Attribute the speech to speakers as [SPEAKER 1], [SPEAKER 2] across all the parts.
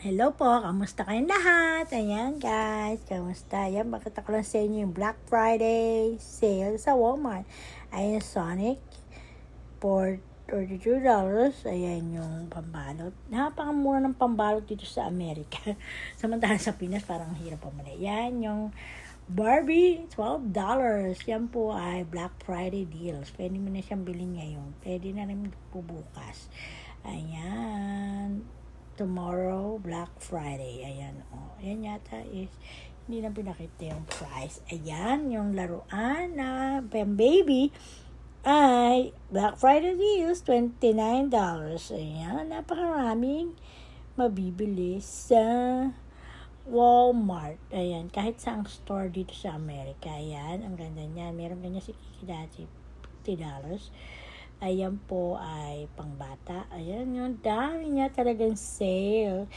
[SPEAKER 1] Hello po, kamusta kayong lahat? Ayan guys, kamusta? Ayan, bakit ako lang sa inyo yung Black Friday sale sa Walmart. Ayan, Sonic for $32. Ayan yung pambalot. Napakamura ng pambalot dito sa Amerika. Samantalang sa Pinas, parang hirap pamali. Ayan yung Barbie, $12. Yan po ay Black Friday deals. Pwede mo na siyang bilhin ngayon. Pwede na rin po bukas. Ayan tomorrow, Black Friday. Ayan, oh. Ayan yata is, hindi na pinakita yung price. Ayan, yung laruan na pang baby ay Black Friday deals, $29. Ayan, napakaraming mabibili sa Walmart. Ayan, kahit saang store dito sa Amerika. Ayan, ang ganda niyan. Meron ganyan si Kiki dati, $50. Ayan po ay pangbata. Ayan yung dami niya talagang sale.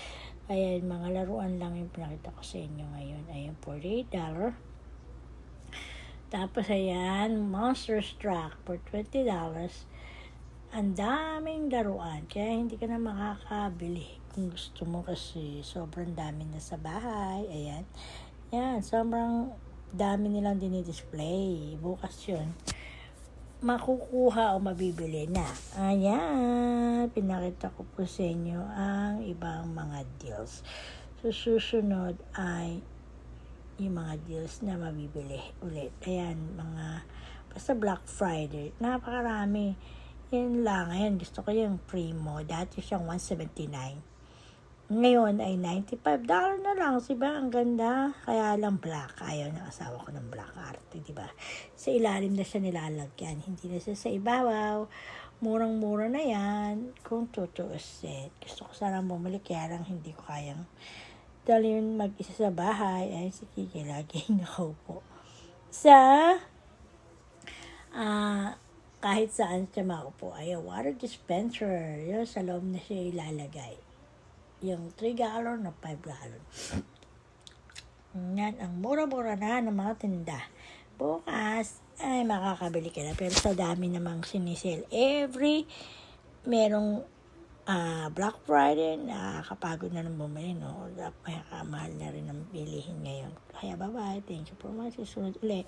[SPEAKER 1] Ayan, mga laruan lang yung pinakita ko sa inyo ngayon. Ayan, $48. Tapos ayan, Monster Truck for $20. Ang daming laruan. Kaya hindi ka na makakabili kung gusto mo kasi sobrang dami na sa bahay. Ayan. Yan, sobrang dami nilang dinidisplay. Bukas yun makukuha o mabibili na. Ayan, pinakita ko po sa inyo ang ibang mga deals. So, susunod ay yung mga deals na mabibili ulit. Ayan, mga basta Black Friday. Napakarami. Yan lang. Ayan, gusto ko yung Primo. Dati siyang 179 ngayon ay $95 na lang. Diba? Ang ganda. Kaya lang black. Ayaw ng asawa ko ng black arte. Diba? Sa ilalim na siya nilalagyan. Hindi na siya sa ibabaw. Murang-mura na yan. Kung tutuusin. Gusto ko sana bumalik. Kaya lang hindi ko kayang dalhin mag-isa sa bahay. Ay, si Kiki laging nakaupo. Sa ah kahit saan siya makaupo. Ay, water dispenser. Yun, sa loob na siya ilalagay yung 3 gallon na 5 gallon. Yan, ang mura-mura na ng mga tinda. Bukas, ay makakabili ka na. Pero sa dami namang sinisale. Every, merong uh, Black Friday, nakakapagod na ng bumili, no? May kamahal na rin ang bilihin ngayon. Kaya bye-bye. Thank you for watching. Sunod ulit.